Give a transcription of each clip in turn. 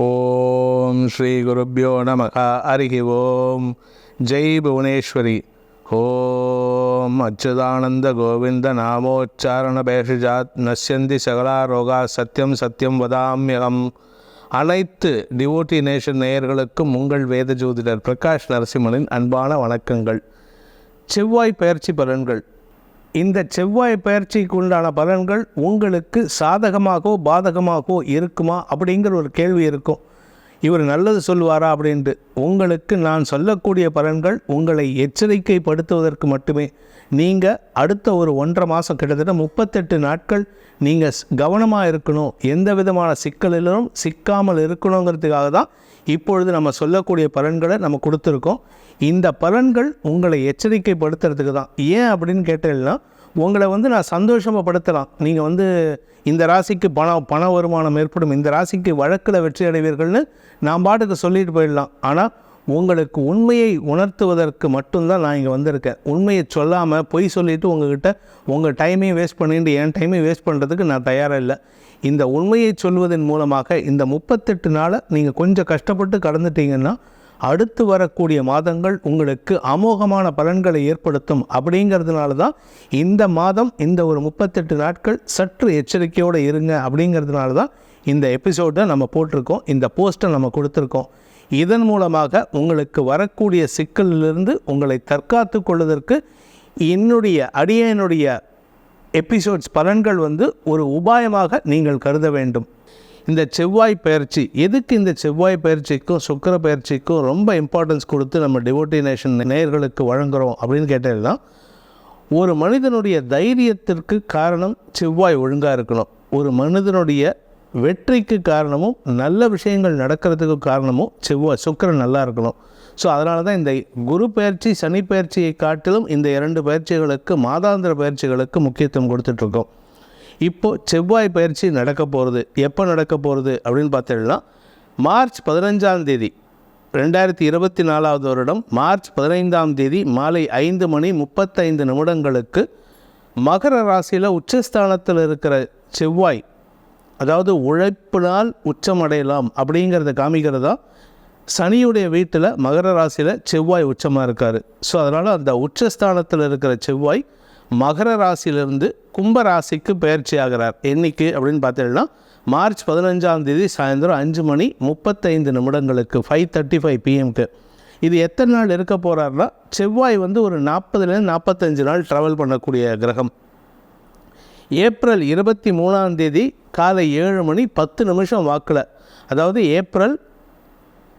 ஓம் ஸ்ரீ குருப்பியோ நம அருகி ஓம். ஜெய் புவனேஸ்வரி. ஓம். அச்சுதானந்த கோவிந்த நாமோச்சாரண பேஷஜாத் நஷ்யந்தி சகலா ரோகா சத்யம் சத்யம் வதாமியகம். அனைத்து டிவோட்டி நேஷன் நேயர்களுக்கும் உங்கள் வேத ஜோதிடர் பிரகாஷ் நரசிம்மனின் அன்பான வணக்கங்கள். செவ்வாய் பயிற்சி பலன்கள். இந்த செவ்வாய் பயிற்சிக்கு உண்டான பலன்கள் உங்களுக்கு சாதகமாகவோ பாதகமாகவோ இருக்குமா அப்படிங்கிற ஒரு கேள்வி இருக்கும். இவர் நல்லது சொல்லுவாரா அப்படின்ட்டு. உங்களுக்கு நான் சொல்லக்கூடிய பலன்கள் உங்களை எச்சரிக்கைப்படுத்துவதற்கு மட்டுமே. நீங்கள் அடுத்த ஒரு ஒன்றரை மாதம் கிட்டத்தட்ட முப்பத்தெட்டு நாட்கள் நீங்கள் கவனமாக இருக்கணும். எந்த விதமான சிக்கலிலும் சிக்காமல் இருக்கணுங்கிறதுக்காக தான் இப்பொழுது நம்ம சொல்லக்கூடிய பலன்களை நம்ம கொடுத்துருக்கோம். இந்த பலன்கள் உங்களை எச்சரிக்கைப்படுத்துறதுக்கு தான். ஏன் அப்படின்னு கேட்டீங்கன்னா உங்களை வந்து நான் சந்தோஷமாக படுத்தலாம். நீங்கள் வந்து இந்த ராசிக்கு பணம் பண வருமானம் ஏற்படும். இந்த ராசிக்கு வழக்கில் வெற்றி அடைவீர்கள்னு நான் பாட்டுக்கு சொல்லிட்டு போயிடலாம். ஆனால் உங்களுக்கு உண்மையை உணர்த்துவதற்கு மட்டும்தான் நான் இங்கே வந்திருக்கேன். உண்மையை சொல்லாமல் பொய் சொல்லிவிட்டு உங்ககிட்ட உங்கள் டைமையும் வேஸ்ட் பண்ணிட்டு என் டைமையும் வேஸ்ட் பண்ணுறதுக்கு நான் தயாராக இல்லை. இந்த உண்மையை சொல்வதன் மூலமாக இந்த முப்பத்தெட்டு நாளை நீங்கள் கொஞ்சம் கஷ்டப்பட்டு கடந்துட்டீங்கன்னா அடுத்து வரக்கூடிய மாதங்கள் உங்களுக்கு அமோகமான பலன்களை ஏற்படுத்தும். அப்படிங்கிறதுனால தான் இந்த மாதம் இந்த ஒரு முப்பத்தெட்டு நாட்கள் சற்று எச்சரிக்கையோடு இருங்க. அப்படிங்கிறதுனால தான் இந்த எபிசோடை நம்ம போட்டிருக்கோம். இந்த போஸ்ட்டை நம்ம கொடுத்துருக்கோம். இதன் மூலமாக உங்களுக்கு வரக்கூடிய சிக்கலிலிருந்து உங்களை தற்காத்து கொள்வதற்கு என்னுடைய அடியனுடைய எபிசோட்ஸ் பலன்கள் வந்து ஒரு உபாயமாக நீங்கள் கருத வேண்டும். இந்த செவ்வாய் பயிற்சி எதுக்கு இந்த செவ்வாய் பயிற்சிக்கும் சுக்கர பயிற்சிக்கும் ரொம்ப இம்பார்ட்டன்ஸ் கொடுத்து நம்ம டிவோட்டினேஷன் நேயர்களுக்கு வழங்குகிறோம் அப்படின்னு கேட்டதுன்னா ஒரு மனிதனுடைய தைரியத்திற்கு காரணம் செவ்வாய் ஒழுங்காக இருக்கணும். ஒரு மனிதனுடைய வெற்றிக்கு காரணமும் நல்ல விஷயங்கள் நடக்கிறதுக்கு காரணமும் செவ்வாய் சுக்கரன் நல்லா இருக்கணும். ஸோ அதனால தான் இந்த குரு பயிற்சி சனி பயிற்சியை காட்டிலும் இந்த இரண்டு பயிற்சிகளுக்கு மாதாந்திர பயிற்சிகளுக்கு முக்கியத்துவம் கொடுத்துட்ருக்கோம். இப்போது செவ்வாய் பயிற்சி நடக்க போகிறது எப்போ நடக்க போகிறது அப்படின்னு பார்த்தீங்கன்னா மார்ச் பதினஞ்சாம் தேதி ரெண்டாயிரத்தி இருபத்தி நாலாவது வருடம் மார்ச் பதினைந்தாம் தேதி மாலை ஐந்து மணி முப்பத்தைந்து நிமிடங்களுக்கு மகர ராசியில் உச்சஸ்தானத்தில் இருக்கிற செவ்வாய் அதாவது உழைப்பினால் உச்சமடையலாம் அப்படிங்கிறத காமிக்கிறதா? சனியுடைய வீட்டில் மகர ராசியில் செவ்வாய் உச்சமாக இருக்கார். ஸோ அதனால் அந்த உச்சஸ்தானத்தில் இருக்கிற செவ்வாய் மகர ராசியிலிருந்து கும்ப ராசிக்கு பயிற்சி ஆகிறார். என்னைக்கு அப்படின்னு பார்த்தீங்கன்னா மார்ச் பதினஞ்சாம் தேதி சாயந்தரம் அஞ்சு மணி முப்பத்தைந்து நிமிடங்களுக்கு ஃபைவ் தேர்ட்டி ஃபைவ் பிஎம்க்கு இது எத்தனை நாள் இருக்க போகிறாருன்னா செவ்வாய் வந்து ஒரு நாற்பதுலேருந்து நாற்பத்தஞ்சு நாள் ட்ராவல் பண்ணக்கூடிய கிரகம். ஏப்ரல் இருபத்தி மூணாம் தேதி காலை ஏழு மணி பத்து நிமிஷம் வாக்கில். அதாவது ஏப்ரல்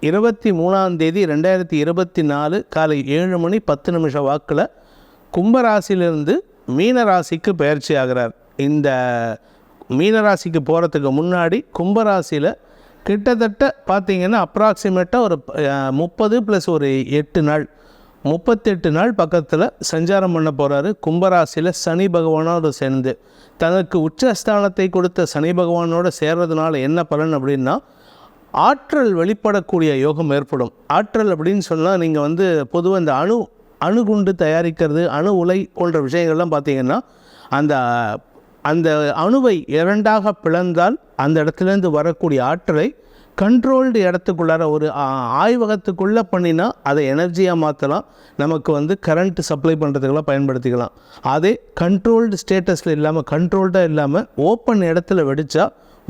இருபத்தி மூணாம் தேதி ரெண்டாயிரத்தி இருபத்தி நாலு காலை ஏழு மணி பத்து நிமிஷம் வாக்கில் கும்பராசிலிருந்து மீனராசிக்கு பயிற்சி ஆகிறார். இந்த மீனராசிக்கு போகிறதுக்கு முன்னாடி கும்பராசியில் கிட்டத்தட்ட பார்த்திங்கன்னா அப்ராக்சிமேட்டாக ஒரு முப்பது ப்ளஸ் ஒரு எட்டு நாள். முப்பத்தெட்டு நாள் பக்கத்தில் சஞ்சாரம் பண்ண போகிறாரு கும்பராசியில் சனி பகவானோடு சேர்ந்து. தனக்கு உச்சஸ்தானத்தை கொடுத்த சனி பகவானோடு சேர்றதுனால என்ன பலன் அப்படின்னா ஆற்றல் வெளிப்படக்கூடிய யோகம் ஏற்படும். ஆற்றல் அப்படின்னு சொன்னால் நீங்கள் வந்து பொதுவாக இந்த அணு அணுகுண்டு தயாரிக்கிறது அணு உலை போன்ற விஷயங்கள்லாம் பார்த்திங்கன்னா அந்த அந்த அணுவை இரண்டாக பிளந்தால் அந்த இடத்துலேருந்து வரக்கூடிய ஆற்றலை கண்ட்ரோல்டு இடத்துக்குள்ளார ஒரு ஆய்வகத்துக்குள்ளே பண்ணினா அதை எனர்ஜியாக மாற்றலாம் நமக்கு வந்து கரண்ட் சப்ளை பண்ணுறதுக்கெல்லாம் பயன்படுத்திக்கலாம். அதே கண்ட்ரோல்டு ஸ்டேட்டஸில் இல்லாமல் கண்ட்ரோல்டாக இல்லாமல் ஓப்பன் இடத்துல வெடித்தா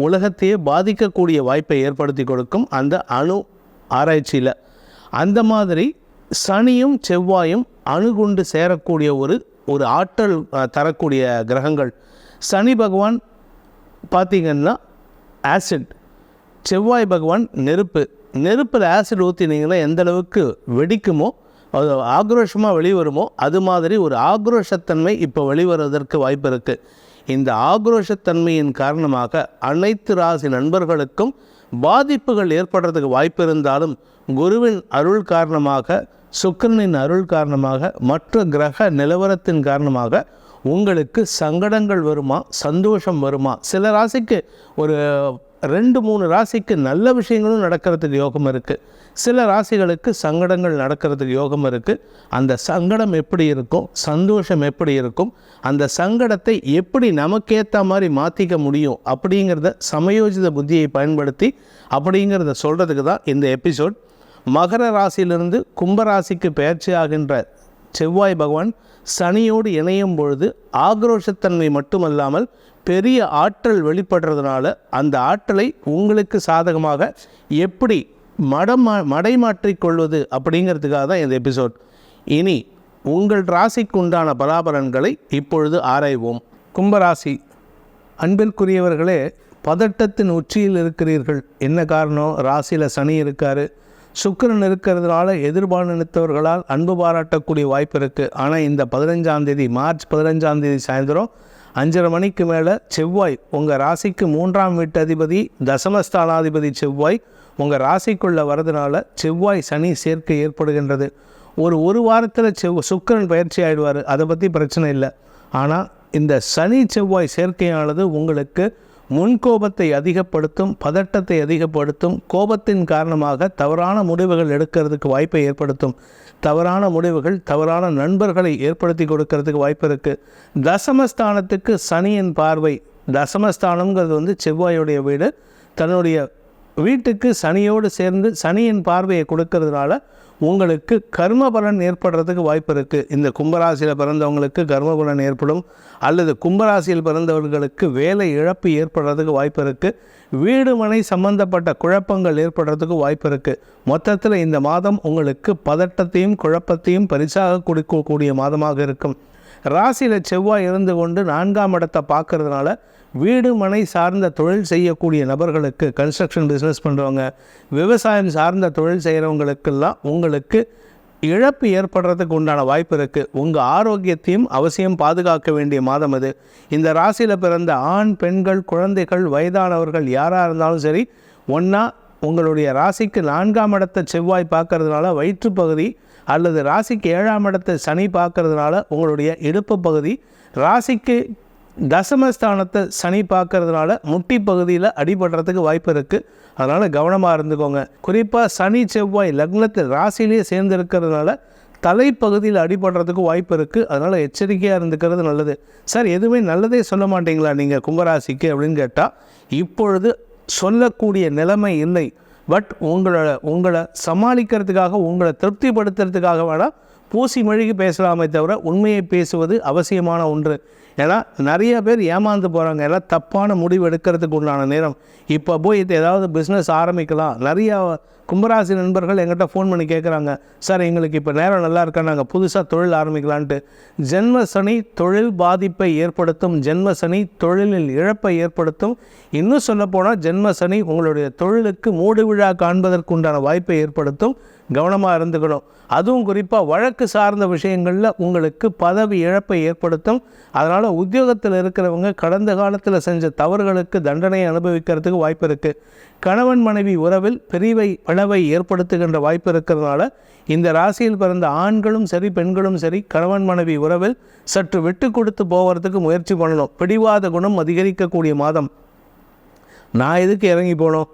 உலகத்தையே பாதிக்கக்கூடிய வாய்ப்பை ஏற்படுத்தி கொடுக்கும் அந்த அணு ஆராய்ச்சியில். அந்த மாதிரி சனியும் செவ்வாயும் அணுகுண்டு சேரக்கூடிய ஒரு ஒரு ஆற்றல் தரக்கூடிய கிரகங்கள். சனி பகவான் பார்த்திங்கன்னா ஆசிட் செவ்வாய் பகவான் நெருப்பு. நெருப்பில் ஆசிட் ஊற்றினீங்கன்னா எந்த அளவுக்கு வெடிக்குமோ அது ஆக்ரோஷமாக வெளிவருமோ அது மாதிரி ஒரு ஆக்ரோஷத்தன்மை இப்போ வெளிவருவதற்கு வாய்ப்பு இருக்குது இந்த ஆக்ரோஷத்தன்மையின் காரணமாக அனைத்து ராசி நண்பர்களுக்கும் பாதிப்புகள் ஏற்படுறதுக்கு வாய்ப்பு இருந்தாலும் குருவின் அருள் காரணமாக சுக்கரனின் அருள் காரணமாக மற்ற கிரக நிலவரத்தின் காரணமாக உங்களுக்கு சங்கடங்கள் வருமா சந்தோஷம் வருமா? சில ராசிக்கு ஒரு ரெண்டு மூணு ராசிக்கு நல்ல விஷயங்களும் நடக்கிறதுக்கு யோகம் இருக்குது சில ராசிகளுக்கு சங்கடங்கள் நடக்கிறதுக்கு யோகம் இருக்குது அந்த சங்கடம் எப்படி இருக்கும்? சந்தோஷம் எப்படி இருக்கும்? அந்த சங்கடத்தை எப்படி நமக்கேற்ற மாதிரி மாற்றிக்க முடியும்? அப்படிங்கிறத சமயோஜித புத்தியை பயன்படுத்தி அப்படிங்கிறத சொல்கிறதுக்கு தான் இந்த எபிசோட். மகர ராசியிலிருந்து கும்பராசிக்கு பயிற்சி ஆகின்ற செவ்வாய் பகவான் சனியோடு இணையும் பொழுது ஆக்ரோஷத்தன்மை மட்டுமல்லாமல் பெரிய ஆற்றல் வெளிப்படுறதுனால அந்த ஆற்றலை உங்களுக்கு சாதகமாக எப்படி மடம் மடைமாற்றிக்கொள்வது அப்படிங்கிறதுக்காக தான் இந்த எபிசோட். இனி உங்கள் ராசிக்கு உண்டான பலாபலன்களை இப்பொழுது ஆராய்வோம். கும்பராசி அன்பிற்குரியவர்களே பதட்டத்தின் உச்சியில் இருக்கிறீர்கள். என்ன காரணம்? ராசியில் சனி இருக்கார். சுக்கரன் இருக்கிறதுனால எதிர்பார்த்தவர்களால் அன்பு பாராட்டக்கூடிய வாய்ப்பு இருக்குது ஆனால் இந்த பதினஞ்சாம் தேதி மார்ச் பதினஞ்சாம் தேதி சாயந்தரம் அஞ்சரை மணிக்கு மேலே செவ்வாய் உங்கள் ராசிக்கு மூன்றாம் வீட்டு அதிபதி தசமஸ்தானாதிபதி செவ்வாய் உங்கள் ராசிக்குள்ளே வரதுனால செவ்வாய் சனி சேர்க்கை ஏற்படுகின்றது. ஒரு ஒரு வாரத்தில் செவ் சுக்கிரன் பயிற்சி ஆகிடுவார் அதை பற்றி பிரச்சனை இல்லை. ஆனால் இந்த சனி செவ்வாய் சேர்க்கையானது உங்களுக்கு முன்கோபத்தை அதிகப்படுத்தும் பதட்டத்தை அதிகப்படுத்தும் கோபத்தின் காரணமாக தவறான முடிவுகள் எடுக்கிறதுக்கு வாய்ப்பை ஏற்படுத்தும். தவறான முடிவுகள் தவறான நண்பர்களை ஏற்படுத்தி கொடுக்கறதுக்கு வாய்ப்பு இருக்குது தசமஸ்தானத்துக்கு சனியின் பார்வை. தசமஸ்தானங்கிறது வந்து செவ்வாயுடைய வீடு. தன்னுடைய வீட்டுக்கு சனியோடு சேர்ந்து சனியின் பார்வையை கொடுக்கறதுனால உங்களுக்கு கர்ம பலன் ஏற்படுறதுக்கு வாய்ப்பு இருக்குது இந்த கும்பராசியில் பிறந்தவங்களுக்கு கர்ம பலன் ஏற்படும். அல்லது கும்பராசியில் பிறந்தவர்களுக்கு வேலை இழப்பு ஏற்படுறதுக்கு வாய்ப்பு இருக்குது வீடு மனை சம்பந்தப்பட்ட குழப்பங்கள் ஏற்படுறதுக்கு வாய்ப்பு இருக்குது மொத்தத்தில் இந்த மாதம் உங்களுக்கு பதட்டத்தையும் குழப்பத்தையும் பரிசாக கொடுக்கக்கூடிய மாதமாக இருக்கும். ராசியில் செவ்வாய் இருந்து கொண்டு நான்காம் இடத்தை பார்க்கறதுனால வீடு மனை சார்ந்த தொழில் செய்யக்கூடிய நபர்களுக்கு கன்ஸ்ட்ரக்ஷன் பிஸ்னஸ் பண்ணுறவங்க விவசாயம் சார்ந்த தொழில் செய்கிறவங்களுக்கெல்லாம் உங்களுக்கு இழப்பு ஏற்படுறதுக்கு உண்டான வாய்ப்பு இருக்குது உங்கள் ஆரோக்கியத்தையும் அவசியம் பாதுகாக்க வேண்டிய மாதம் அது. இந்த ராசியில் பிறந்த ஆண் பெண்கள் குழந்தைகள் வயதானவர்கள் யாராக இருந்தாலும் சரி ஒன்றா உங்களுடைய ராசிக்கு நான்காம் இடத்தை செவ்வாய் பார்க்கறதுனால வயிற்றுப்பகுதி அல்லது ராசிக்கு ஏழாம் இடத்தை சனி பார்க்கறதுனால உங்களுடைய இடுப்பு பகுதி ராசிக்கு தசமஸ்தானத்தை சனி பார்க்கறதுனால முட்டி பகுதியில் அடிபடுறதுக்கு வாய்ப்பு இருக்குது அதனால் கவனமாக இருந்துக்கோங்க. குறிப்பாக சனி செவ்வாய் லக்னத்தில் ராசியிலேயே சேர்ந்து இருக்கிறதுனால தலைப்பகுதியில் அடிபடுறதுக்கு வாய்ப்பு இருக்குது அதனால் எச்சரிக்கையாக இருந்துக்கிறது நல்லது. சார் எதுவுமே நல்லதே சொல்ல மாட்டீங்களா நீங்கள் கும்பராசிக்கு அப்படின்னு கேட்டால் இப்பொழுது சொல்லக்கூடிய நிலைமை இல்லை. பட் உங்களோட உங்களை சமாளிக்கிறதுக்காக உங்களை திருப்திப்படுத்துறதுக்காக வேணால் பூசி மொழிக்கு பேசலாமே தவிர உண்மையை பேசுவது அவசியமான ஒன்று. ஏன்னா நிறைய பேர் ஏமாந்து போகிறாங்க எல்லாம் தப்பான முடிவு எடுக்கிறதுக்கு உண்டான நேரம். இப்போ போய் இது ஏதாவது பிஸ்னஸ் ஆரம்பிக்கலாம். நிறையா கும்பராசி நண்பர்கள் எங்கிட்ட ஃபோன் பண்ணி கேட்குறாங்க சார் எங்களுக்கு இப்போ நேரம் நல்லா இருக்கா? நாங்கள் புதுசாக தொழில் ஆரம்பிக்கலான்ட்டு. ஜென்ம சனி தொழில் பாதிப்பை ஏற்படுத்தும். ஜென்ம சனி தொழிலில் இழப்பை ஏற்படுத்தும். இன்னும் சொல்லப்போனால் ஜென்ம சனி உங்களுடைய தொழிலுக்கு மூடு விழா காண்பதற்கு உண்டான வாய்ப்பை ஏற்படுத்தும். கவனமாக இருந்துக்கணும். அதுவும் குறிப்பாக வழக்கு சார்ந்த விஷயங்களில் உங்களுக்கு பதவி இழப்பை ஏற்படுத்தும். அதனால் உத்தியோகத்தில் இருக்கிறவங்க கடந்த காலத்தில் செஞ்ச தவறுகளுக்கு தண்டனையை அனுபவிக்கிறதுக்கு வாய்ப்பு இருக்குது கணவன் மனைவி உறவில் பிரிவை பிளவை ஏற்படுத்துகின்ற வாய்ப்பு இருக்கிறதுனால இந்த ராசியில் பிறந்த ஆண்களும் சரி பெண்களும் சரி கணவன் மனைவி உறவில் சற்று விட்டு கொடுத்து போகிறதுக்கு முயற்சி பண்ணணும். பிடிவாத குணம் அதிகரிக்கக்கூடிய மாதம். நான் எதுக்கு இறங்கி போனோம்?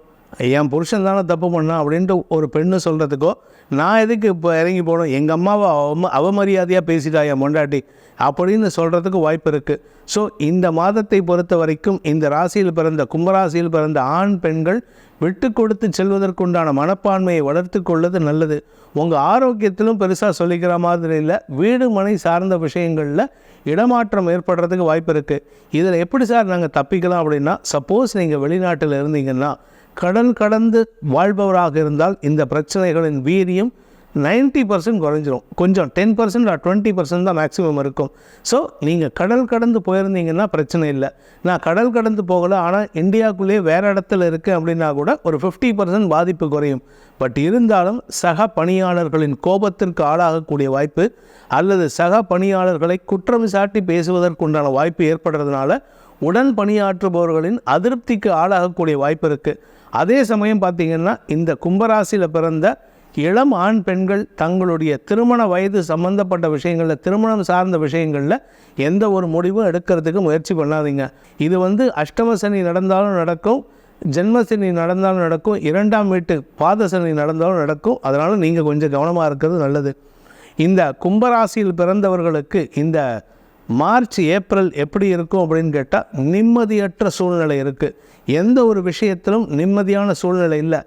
என் புருஷன் தானே தப்பு பண்ணான் அப்படின்ட்டு ஒரு பெண்ணு சொல்கிறதுக்கோ நான் எதுக்கு இப்போ இறங்கி போகணும் எங்கள் அம்மாவை அவம அவமரியாதையாக பேசிட்டா என் மொண்டாட்டி அப்படின்னு சொல்கிறதுக்கு வாய்ப்பு இருக்குது ஸோ இந்த மாதத்தை பொறுத்த வரைக்கும் இந்த ராசியில் பிறந்த கும்பராசியில் பிறந்த ஆண் பெண்கள் விட்டு கொடுத்து செல்வதற்குண்டான மனப்பான்மையை வளர்த்து கொள்வது நல்லது. உங்கள் ஆரோக்கியத்திலும் பெருசாக சொல்லிக்கிற மாதிரி இல்லை. வீடு மனை சார்ந்த விஷயங்களில் இடமாற்றம் ஏற்படுறதுக்கு வாய்ப்பு இருக்குது இதில் எப்படி சார் நாங்கள் தப்பிக்கலாம் அப்படின்னா சப்போஸ் நீங்கள் வெளிநாட்டில் இருந்தீங்கன்னா கடல் கடந்து வாழ்பவராக இருந்தால் இந்த பிரச்சனைகளின் வீரியம் 90% பர்சன்ட் குறைஞ்சிரும். கொஞ்சம் டென் பர்சன்ட் டுவெண்ட்டி பர்சன்ட் தான் மேக்ஸிமம் இருக்கும். ஸோ நீங்கள் கடல் கடந்து போயிருந்தீங்கன்னா பிரச்சனை இல்லை. நான் கடல் கடந்து போகலை ஆனால் இந்தியாவுக்குள்ளேயே வேறு இடத்துல இருக்குது அப்படின்னா கூட ஒரு ஃபிஃப்டி பர்சன்ட் பாதிப்பு குறையும். பட் இருந்தாலும் சக பணியாளர்களின் கோபத்திற்கு ஆளாகக்கூடிய வாய்ப்பு அல்லது சக பணியாளர்களை குற்றம் சாட்டி பேசுவதற்குண்டான வாய்ப்பு ஏற்படுறதுனால உடன் பணியாற்றுபவர்களின் அதிருப்திக்கு ஆளாகக்கூடிய வாய்ப்பு இருக்குது அதே சமயம் பார்த்திங்கன்னா இந்த கும்பராசியில் பிறந்த இளம் ஆண் பெண்கள் தங்களுடைய திருமண வயது சம்பந்தப்பட்ட விஷயங்களில் திருமணம் சார்ந்த விஷயங்களில் எந்த ஒரு முடிவும் எடுக்கிறதுக்கு முயற்சி பண்ணாதீங்க. இது வந்து அஷ்டமசனி நடந்தாலும் நடக்கும் ஜென்மசனி நடந்தாலும் நடக்கும் இரண்டாம் வீட்டு பாதசனி நடந்தாலும் நடக்கும். அதனால் நீங்கள் கொஞ்சம் கவனமாக இருக்கிறது நல்லது. இந்த கும்பராசியில் பிறந்தவர்களுக்கு இந்த மார்ச் ஏப்ரல் எப்படி இருக்கும் அப்படின்னு கேட்டால் நிம்மதியற்ற சூழ்நிலை இருக்குது எந்த ஒரு விஷயத்திலும் நிம்மதியான சூழ்நிலை இல்லை.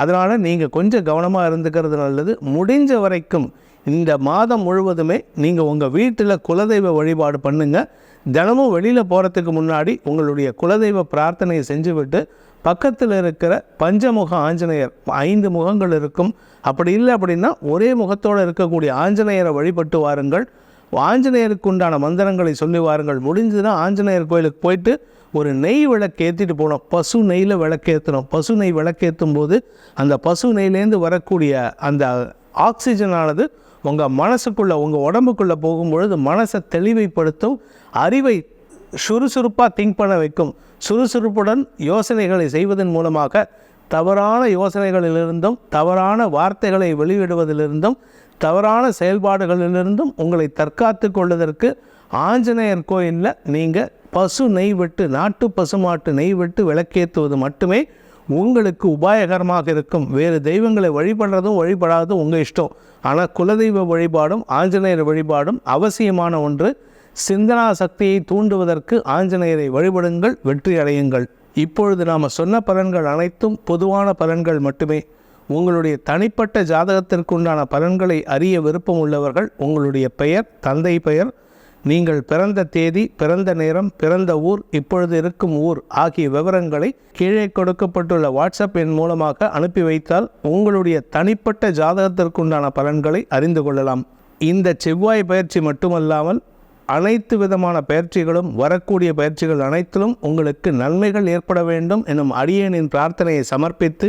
அதனால் நீங்கள் கொஞ்சம் கவனமாக இருந்துக்கிறது நல்லது. முடிஞ்ச வரைக்கும் இந்த மாதம் முழுவதுமே நீங்கள் உங்கள் வீட்டில் குலதெய்வ வழிபாடு பண்ணுங்கள் தினமும் வெளியில் போகிறதுக்கு முன்னாடி உங்களுடைய குலதெய்வ பிரார்த்தனையை செஞ்சுவிட்டு பக்கத்தில் இருக்கிற பஞ்சமுக ஆஞ்சநேயர் ஐந்து முகங்கள் இருக்கும். அப்படி இல்லை அப்படின்னா ஒரே முகத்தோடு இருக்கக்கூடிய ஆஞ்சநேயரை வழிபட்டு வாருங்கள். ஆஞ்சநேயருக்கு உண்டான மந்திரங்களை சொல்லி வாருங்கள். முடிஞ்சதுன்னா ஆஞ்சநேயர் கோயிலுக்கு போயிட்டு ஒரு நெய் விளக்கு ஏற்றிட்டு போனோம் பசு நெய்யில் விளக்கேற்றணும் பசு நெய் விளக்கேற்றும் போது அந்த பசு நெய்லேருந்து வரக்கூடிய அந்த ஆக்சிஜனானது உங்கள் மனசுக்குள்ளே உங்கள் உடம்புக்குள்ளே போகும்பொழுது மனசை தெளிவைப்படுத்தும் அறிவை சுறுசுறுப்பாக திங்க் பண்ண வைக்கும். சுறுசுறுப்புடன் யோசனைகளை செய்வதன் மூலமாக தவறான யோசனைகளிலிருந்தும் தவறான வார்த்தைகளை வெளியிடுவதிலிருந்தும் தவறான செயல்பாடுகளிலிருந்தும் உங்களை தற்காத்து கொள்வதற்கு ஆஞ்சநேயர் கோயிலில் நீங்கள் பசு நெய் விட்டு நாட்டு பசுமாட்டு நெய் விட்டு விளக்கேற்றுவது மட்டுமே உங்களுக்கு உபாயகரமாக இருக்கும். வேறு தெய்வங்களை வழிபடுறதும் வழிபடாததும் உங்கள் இஷ்டம். ஆனால் குலதெய்வ வழிபாடும் ஆஞ்சநேயர் வழிபாடும் அவசியமான ஒன்று. சிந்தனா சக்தியை தூண்டுவதற்கு ஆஞ்சநேயரை வழிபடுங்கள் வெற்றி அடையுங்கள். இப்பொழுது நாம் சொன்ன பலன்கள் அனைத்தும் பொதுவான பலன்கள் மட்டுமே. உங்களுடைய தனிப்பட்ட ஜாதகத்திற்குண்டான பலன்களை அறிய விருப்பம் உள்ளவர்கள் உங்களுடைய பெயர் தந்தை பெயர் நீங்கள் பிறந்த தேதி பிறந்த நேரம் பிறந்த ஊர் இப்பொழுது இருக்கும் ஊர் ஆகிய விவரங்களை கீழே கொடுக்கப்பட்டுள்ள வாட்ஸ்அப் எண் மூலமாக அனுப்பி வைத்தால் உங்களுடைய தனிப்பட்ட ஜாதகத்திற்குண்டான பலன்களை அறிந்து கொள்ளலாம். இந்த செவ்வாய் பயிற்சி மட்டுமல்லாமல் அனைத்து விதமான பயிற்சிகளும் வரக்கூடிய பயிற்சிகள் அனைத்திலும் உங்களுக்கு நன்மைகள் ஏற்பட வேண்டும் எனும் அடியேனின் பிரார்த்தனையை சமர்ப்பித்து